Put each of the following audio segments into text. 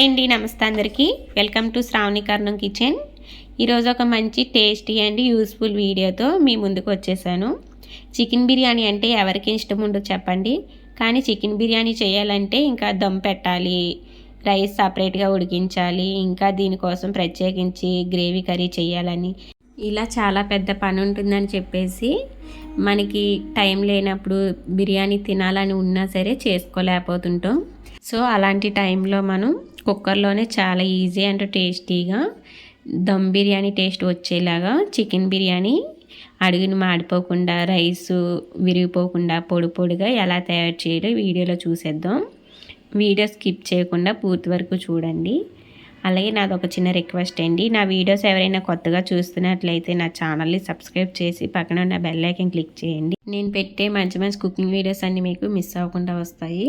Hi అండి నమస్తే అందరికీ. Welcome to Sravani Karnam kitchen. ఈరోజు ఒక మంచి టేస్టీ అండ్ యూస్ఫుల్ వీడియోతో మీ ముందుకు వచ్చేసాను. చికెన్ బిర్యానీ అంటే ఎవరికి ఇష్టం ఉండదు చెప్పండి. కానీ చికెన్ బిర్యానీ చేయాలంటే ఇంకా దమ్ పెట్టాలి రైస్ సపరేట్గా ఉడికించాలి ఇంకా దీనికోసం ప్రత్యేకించి గ్రేవీ కర్రీ చేయాలని. ఇలా చాలా పెద్ద పని ఉంటుందని చెప్పేసి మనకి టైం లేనప్పుడు బిర్యానీ తినాలని ఉన్నా సరే చేసుకోలేకపోతుంటాం. సో అలాంటి టైంలో మనం కుక్కర్లోనే చాలా ఈజీ అండ్ టేస్టీగా దమ్ బిర్యానీ టేస్ట్ వచ్చేలాగా చికెన్ బిర్యానీ అడుగుని మాడిపోకుండా రైస్ విరిగిపోకుండా పొడి పొడిగా ఎలా తయారు చేయాలో వీడియోలో చూసేద్దాం. వీడియో స్కిప్ చేయకుండా పూర్తి వరకు చూడండి. అలాగే నాది ఒక చిన్న రిక్వెస్ట్ అండి. నా వీడియోస్ ఎవరైనా కొత్తగా చూస్తున్నట్లయితే నా ఛానల్ని సబ్స్క్రైబ్ చేసి పక్కన ఉన్న బెల్ ఐకన్ క్లిక్ చేయండి. నేను పెట్టే మంచి మంచి కుకింగ్ వీడియోస్ అన్నీ మీకు మిస్ అవ్వకుండా వస్తాయి.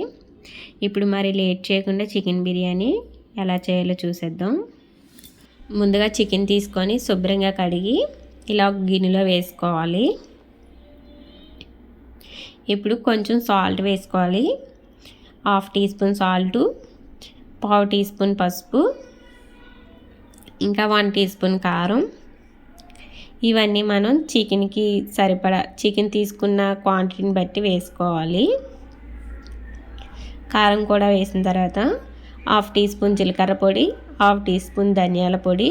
ఇప్పుడు మరి లేట్ చేయకుండా చికెన్ బిర్యానీ ఎలా చేయాలో చూసేద్దాం. ముందుగా చికెన్ తీసుకొని శుభ్రంగా కడిగి ఇలా ఒక గిన్నెలో వేసుకోవాలి. ఇప్పుడు కొంచెం సాల్ట్ వేసుకోవాలి. హాఫ్ టీ స్పూన్ సాల్టు పావు టీ స్పూన్ పసుపు ఇంకా వన్ టీ స్పూన్ కారం. ఇవన్నీ మనం చికెన్కి సరిపడా చికెన్ తీసుకున్న క్వాంటిటీని బట్టి వేసుకోవాలి. కారం కూడా వేసిన తర్వాత హాఫ్ టీ స్పూన్ జీలకర్ర పొడి హాఫ్ టీ స్పూన్ ధనియాల పొడి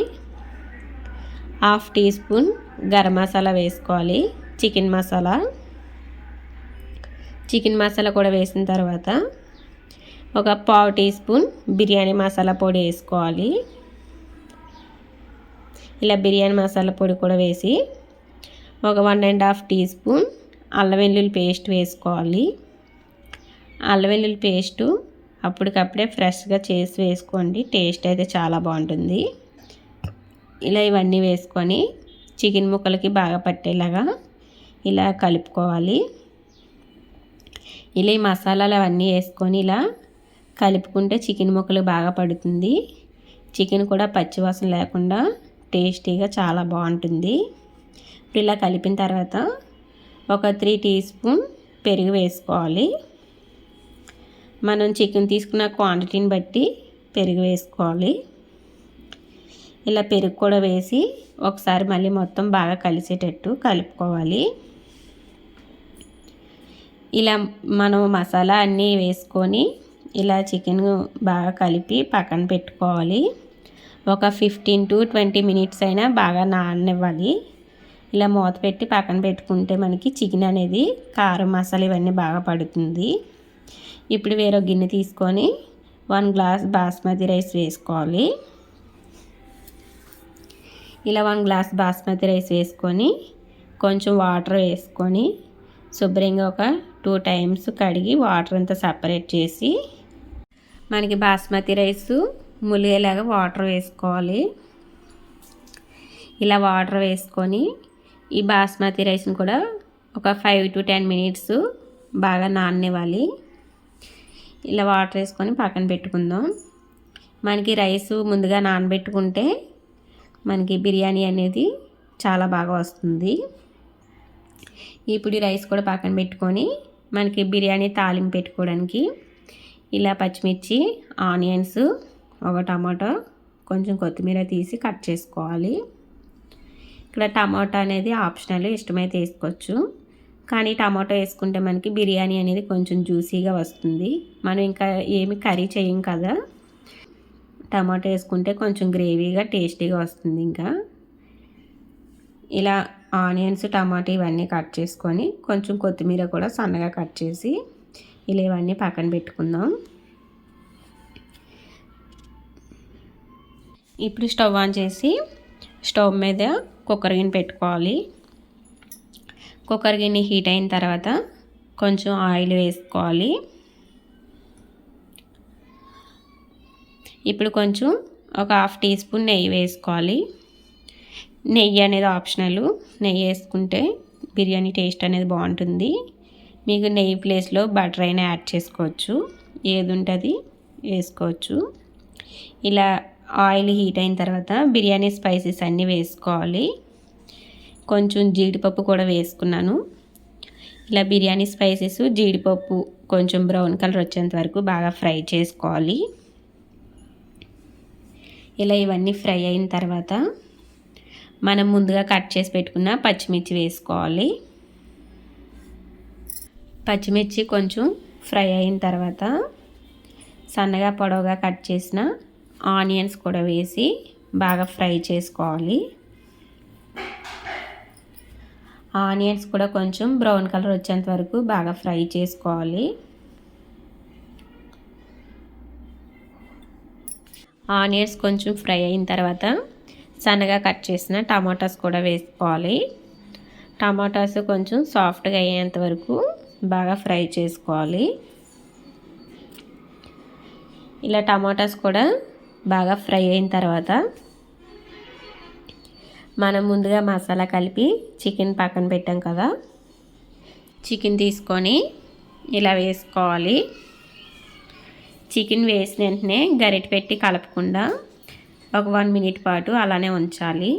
half teaspoon garam masala వేసుకోవాలి చికెన్ మసాలా. చికెన్ మసాలా కూడా వేసిన తర్వాత ఒక పావు టీ స్పూన్ బిర్యానీ మసాలా పొడి వేసుకోవాలి. ఇలా బిర్యానీ మసాలా పొడి కూడా వేసి ఒక one and half teaspoon అల్లం వెల్లుల్లి పేస్ట్ వేసుకోవాలి. అల్లం వెల్లుల్లి పేస్టు అప్పటికప్పుడే ఫ్రెష్గా చేసి వేసుకోండి. టేస్ట్ అయితే చాలా బాగుంటుంది. ఇలా ఇవన్నీ వేసుకొని చికెన్ ముక్కలకి బాగా పట్టేలాగా ఇలా కలుపుకోవాలి. ఇలా ఈ మసాలాలు అవన్నీ వేసుకొని ఇలా కలుపుకుంటే చికెన్ ముక్కలు బాగా పడుతుంది. చికెన్ కూడా పచ్చివాసన లేకుండా టేస్టీగా చాలా బాగుంటుంది. ఇప్పుడు ఇలా కలిపిన తర్వాత ఒక త్రీ టీ స్పూన్ పెరుగు వేసుకోవాలి. మనం చికెన్ తీసుకున్న క్వాంటిటీని బట్టి పెరుగు వేసుకోవాలి. ఇలా పెరుగు కూడా వేసి ఒకసారి మళ్ళీ మొత్తం బాగా కలిసేటట్టు కలుపుకోవాలి. ఇలా మనం మసాలా అన్నీ వేసుకొని ఇలా చికెన్ బాగా కలిపి పక్కన పెట్టుకోవాలి. ఒక ఫిఫ్టీన్ టు ట్వంటీ మినిట్స్ అయినా బాగా నాననివ్వాలి. ఇలా మూత పెట్టి పక్కన పెట్టుకుంటే మనకి చికెన్ అనేది కారం మసాలా ఇవన్నీ బాగా పడుతుంది. ఇప్పుడు వేరే గిన్నె తీసుకొని వన్ గ్లాస్ బాస్మతి రైస్ వేసుకోవాలి. ఇలా వన్ గ్లాస్ బాస్మతి రైస్ వేసుకొని కొంచెం వాటర్ వేసుకొని శుభ్రంగా ఒక టూ టైమ్స్ కడిగి వాటర్ అంతా సపరేట్ చేసి మనకి బాస్మతి రైస్ ములిగేలాగా వాటర్ వేసుకోవాలి. ఇలా వాటర్ వేసుకొని ఈ బాస్మతి రైస్ని కూడా ఒక ఫైవ్ టు టెన్ మినిట్స్ బాగా నాననివ్వాలి. ఇలా వాటర్ వేసుకొని పక్కన పెట్టుకుందాం. మనకి రైస్ ముందుగా నానబెట్టుకుంటే మనకి బిర్యానీ అనేది చాలా బాగా వస్తుంది. ఇప్పుడు రైస్ కూడా పక్కన పెట్టుకొని మనకి బిర్యానీ తాలింపు పెట్టుకోవడానికి ఇలా పచ్చిమిర్చి ఆనియన్స్ ఒక టమాటో కొంచెం కొత్తిమీర తీసి కట్ చేసుకోవాలి. ఇక్కడ టమాటా అనేది ఆప్షనల్ ఇష్టమైతే వేసుకోవచ్చు. కానీ టమాటో వేసుకుంటే మనకి బిర్యానీ అనేది కొంచెం జ్యూసీగా వస్తుంది. మనం ఇంకా ఏమి కర్రీ చేయం కదా. టమాటో వేసుకుంటే కొంచెం గ్రేవీగా టేస్టీగా వస్తుంది ఇంకా. ఇలా ఆనియన్స్ టమాటో ఇవన్నీ కట్ చేసుకొని కొంచెం కొత్తిమీర కూడా సన్నగా కట్ చేసి ఇలా ఇవన్నీ పక్కన పెట్టుకుందాం. ఇప్పుడు స్టవ్ ఆన్ చేసి స్టవ్ మీద కుక్కర్ గిన్నె పెట్టుకోవాలి. కుక్కర్ గిన్నె హీట్ అయిన తర్వాత కొంచెం ఆయిల్ వేసుకోవాలి. ఇప్పుడు కొంచెం ఒక హాఫ్ టీ స్పూన్ నెయ్యి వేసుకోవాలి. నెయ్యి అనేది ఆప్షనల్. నెయ్యి వేసుకుంటే బిర్యానీ టేస్ట్ అనేది బాగుంటుంది. మీకు నెయ్యి ప్లేస్లో బటర్ అయినా యాడ్ చేసుకోవచ్చు. ఏది ఉంటుంది వేసుకోవచ్చు. ఇలా ఆయిల్ హీట్ అయిన తర్వాత బిర్యానీ స్పైసెస్ అన్నీ వేసుకోవాలి. కొంచెం జీడిపప్పు కూడా వేసుకున్నాను. ఇలా బిర్యానీ స్పైసెస్ జీడిపప్పు కొంచెం బ్రౌన్ కలర్ వచ్చేంత వరకు బాగా ఫ్రై చేసుకోవాలి. ఇలా ఇవన్నీ ఫ్రై అయిన తర్వాత మనం ముందుగా కట్ చేసి పెట్టుకున్న పచ్చిమిర్చి వేసుకోవాలి. పచ్చిమిర్చి కొంచెం ఫ్రై అయిన తర్వాత సన్నగా పొడవుగా కట్ చేసిన ఆనియన్స్ కూడా వేసి బాగా ఫ్రై చేసుకోవాలి. ఆనియన్స్ కూడా కొంచెం బ్రౌన్ కలర్ వచ్చేంత వరకు బాగా ఫ్రై చేసుకోవాలి. ఆనియన్స్ కొంచెం ఫ్రై అయిన తర్వాత సన్నగా కట్ చేసిన టమాటాస్ కూడా వేసుకోవాలి. టమాటాస్ కొంచెం సాఫ్ట్గా అయ్యేంత వరకు బాగా ఫ్రై చేసుకోవాలి. ఇలా టమాటాస్ కూడా బాగా ఫ్రై అయిన తర్వాత మనం ముందుగా మసాలా కలిపి చికెన్ పక్కన పెట్టాం కదా. చికెన్ తీసుకొని ఇలా వేసుకోవాలి. చికెన్ వేసిన వెంటనే గరిటె పెట్టి కలపకుండా ఒక వన్ మినిట్ పాటు అలానే ఉంచాలి.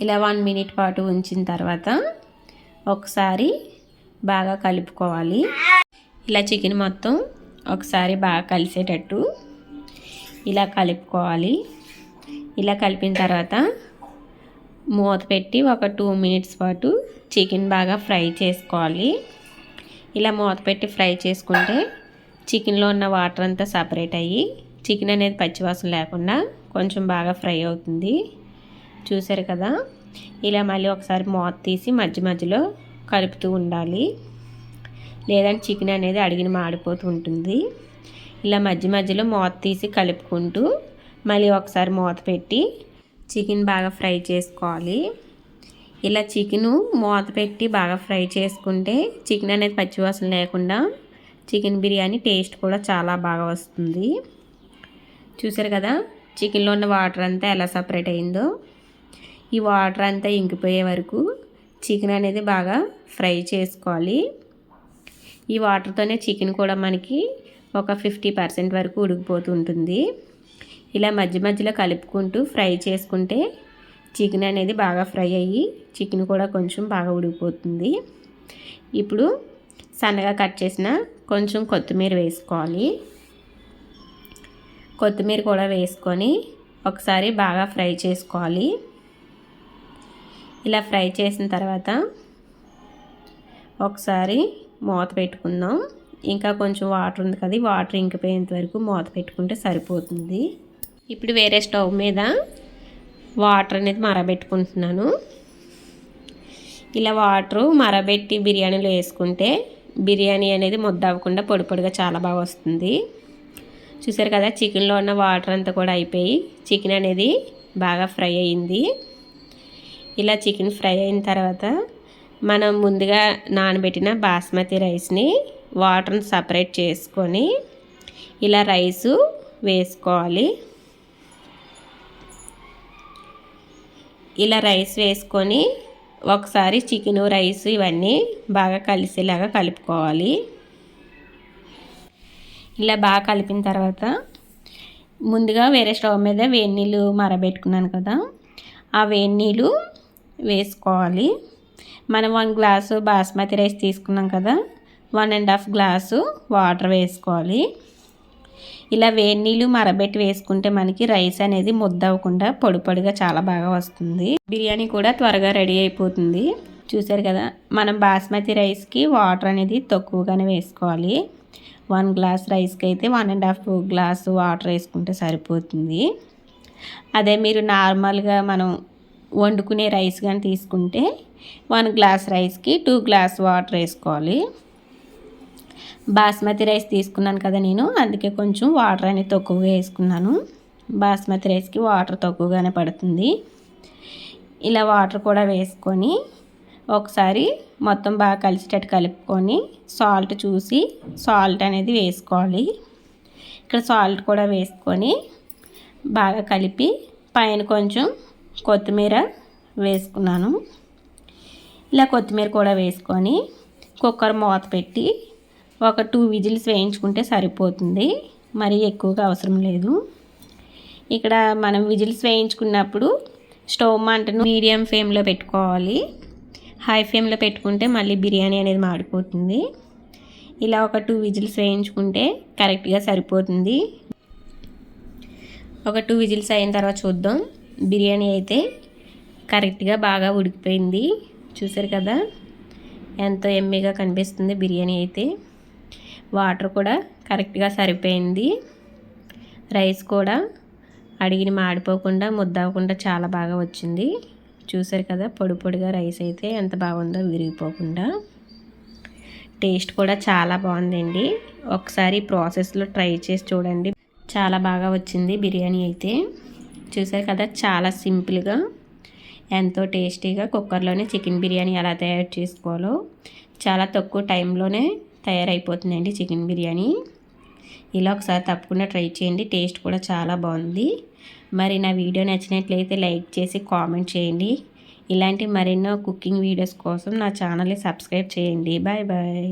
ఇలా వన్ మినిట్ పాటు ఉంచిన తర్వాత ఒకసారి బాగా కలుపుకోవాలి. ఇలా చికెన్ మొత్తం ఒకసారి బాగా కలిసేటట్టు ఇలా కలుపుకోవాలి. ఇలా కలిపిన తర్వాత మూత పెట్టి ఒక టూ మినిట్స్ పాటు చికెన్ బాగా ఫ్రై చేసుకోవాలి. ఇలా మూత పెట్టి ఫ్రై చేసుకుంటే చికెన్లో ఉన్న వాటర్ అంతా సపరేట్ అయ్యి చికెన్ అనేది పచ్చివాసన లేకుండా కొంచెం బాగా ఫ్రై అవుతుంది. చూసారు కదా? ఇలా మళ్ళీ ఒకసారి మూత తీసి మధ్య మధ్యలో కలుపుతూ ఉండాలి. లేదంటే చికెన్ అనేది అడిగిన మాడిపోతూ ఉంటుంది. ఇలా మధ్య మధ్యలో మూత తీసి కలుపుకుంటూ మళ్ళీ ఒకసారి మూత పెట్టి చికెన్ బాగా ఫ్రై చేసుకోవాలి. ఇలా చికెను మూత పెట్టి బాగా ఫ్రై చేసుకుంటే చికెన్ అనేది పచ్చివాసన లేకుండా చికెన్ బిర్యానీ టేస్ట్ కూడా చాలా బాగా వస్తుంది. చూసారు కదా చికెన్లో ఉన్న వాటర్ అంతా ఎలా సపరేట్ అయిందో? ఈ వాటర్ అంతా ఇంకిపోయే వరకు చికెన్ అనేది బాగా ఫ్రై చేసుకోవాలి. ఈ వాటర్తోనే చికెన్ కూడా మనకి ఒక ఫిఫ్టీ పర్సెంట్ వరకు ఉడికిపోతుంటుంది ఇలా మధ్య మధ్యలో కలుపుకుంటూ ఫ్రై చేసుకుంటే చికెన్ అనేది బాగా ఫ్రై అయ్యి చికెన్ కూడా కొంచెం బాగా ఉడికిపోతుంది. ఇప్పుడు సన్నగా కట్ చేసిన కొంచెం కొత్తిమీర వేసుకోవాలి. కొత్తిమీర కూడా వేసుకొని ఒకసారి బాగా ఫ్రై చేసుకోవాలి. ఇలా ఫ్రై చేసిన తర్వాత ఒకసారి మూత పెట్టుకుందాం. ఇంకా కొంచెం వాటర్ ఉంది కదా వాటర్ ఇంకిపోయేంత వరకు మూత పెట్టుకుంటే సరిపోతుంది. ఇప్పుడు వేరే స్టవ్ మీద వాటర్ అనేది మరబెట్టుకుంటున్నాను. ఇలా వాటరు మరబెట్టి బిర్యానీలో వేసుకుంటే బిర్యానీ అనేది ముద్ద అవ్వకుండా పొడి పొడిగా చాలా బాగా వస్తుంది. చూసారు కదా చికెన్లో ఉన్న వాటర్ అంతా కూడా అయిపోయి చికెన్ అనేది బాగా ఫ్రై అయింది. ఇలా చికెన్ ఫ్రై అయిన తర్వాత మనం ముందుగా నానబెట్టిన బాస్మతి రైస్ని వాటర్ని సపరేట్ చేసుకొని ఇలా రైసు వేసుకోవాలి. ఇలా రైస్ వేసుకొని ఒకసారి చికెను రైస్ ఇవన్నీ బాగా కలిసేలాగా కలుపుకోవాలి. ఇలా బాగా కలిపిన తర్వాత ముందుగా వేరే స్టవ్ మీద వేడి నీళ్ళు మరబెట్టుకున్నాను కదా ఆ వేడి నీళ్ళు వేసుకోవాలి. మనం వన్ గ్లాసు బాస్మతి రైస్ తీసుకున్నాం కదా one and half glass water వేసుకోవాలి. ఇలా వేడి నీళ్ళు మరబెట్టి వేసుకుంటే మనకి రైస్ అనేది ముద్ద అవ్వకుండా పొడి పొడిగా చాలా బాగా వస్తుంది. బిర్యానీ కూడా త్వరగా రెడీ అయిపోతుంది. చూసారు కదా మనం బాస్మతి రైస్కి వాటర్ అనేది తక్కువగానే వేసుకోవాలి. వన్ గ్లాస్ రైస్కి అయితే one and half glass water వేసుకుంటే సరిపోతుంది. అదే మీరు నార్మల్గా మనం వండుకునే రైస్ కానీ తీసుకుంటే వన్ గ్లాస్ రైస్కి టూ గ్లాస్ వాటర్ వేసుకోవాలి. బాస్మతి రైస్ తీసుకున్నాను కదా నేను. అందుకే కొంచెం వాటర్ అనేది తక్కువగా వేసుకున్నాను. బాస్మతి రైస్కి వాటర్ తక్కువగానే పడుతుంది. ఇలా వాటర్ కూడా వేసుకొని ఒకసారి మొత్తం బాగా కలిసేటట్టు కలుపుకొని సాల్ట్ చూసి సాల్ట్ అనేది వేసుకోవాలి. ఇక్కడ సాల్ట్ కూడా వేసుకొని బాగా కలిపి పైన కొంచెం కొత్తిమీర వేసుకున్నాను. ఇలా కొత్తిమీర కూడా వేసుకొని కుక్కర్ మూత పెట్టి ఒక టూ విజిల్స్ వేయించుకుంటే సరిపోతుంది. మరీ ఎక్కువగా అవసరం లేదు. ఇక్కడ మనం విజిల్స్ వేయించుకున్నప్పుడు స్టవ్ మంటను మీడియం ఫ్లేమ్లో పెట్టుకోవాలి. హై ఫ్లేమ్లో పెట్టుకుంటే మళ్ళీ బిర్యానీ అనేది మాడిపోతుంది. ఇలా ఒక టూ విజిల్స్ వేయించుకుంటే కరెక్ట్గా సరిపోతుంది. ఒక టూ విజిల్స్ అయిన తర్వాత చూద్దాం. బిర్యానీ అయితే కరెక్ట్గా బాగా ఉడికిపోయింది. చూసారు కదా? ఎంతో ఎమ్మెగా కనిపిస్తుంది బిర్యానీ అయితే. వాటర్ కూడా కరెక్ట్గా సరిపోయింది. రైస్ కూడా అడిగిన మాడిపోకుండా ముద్దవకుండా చాలా బాగా వచ్చింది. చూసారు కదా పొడి పొడిగా రైస్ అయితే ఎంత బాగుందో విరిగిపోకుండా. టేస్ట్ కూడా చాలా బాగుందండి. ఒకసారి ప్రాసెస్లో ట్రై చేసి చూడండి. చాలా బాగా వచ్చింది బిర్యానీ అయితే. చూసారు కదా చాలా సింపుల్గా ఎంతో టేస్టీగా కుక్కర్లోనే చికెన్ బిర్యానీ ఎలా తయారు చేసుకోవాలో. చాలా తక్కువ టైంలోనే తయారైపోతుందండి చికెన్ బిర్యానీ. ఇలా ఒకసారి తప్పకుండా ట్రై చేయండి టేస్ట్ కూడా చాలా బాగుంది. మరి నా వీడియో నచ్చినట్లయితే లైక్ చేసి కామెంట్ చేయండి. ఇలాంటి మరెన్నో కుకింగ్ వీడియోస్ కోసం నా ఛానల్ని సబ్స్క్రైబ్ చేయండి. Bye bye.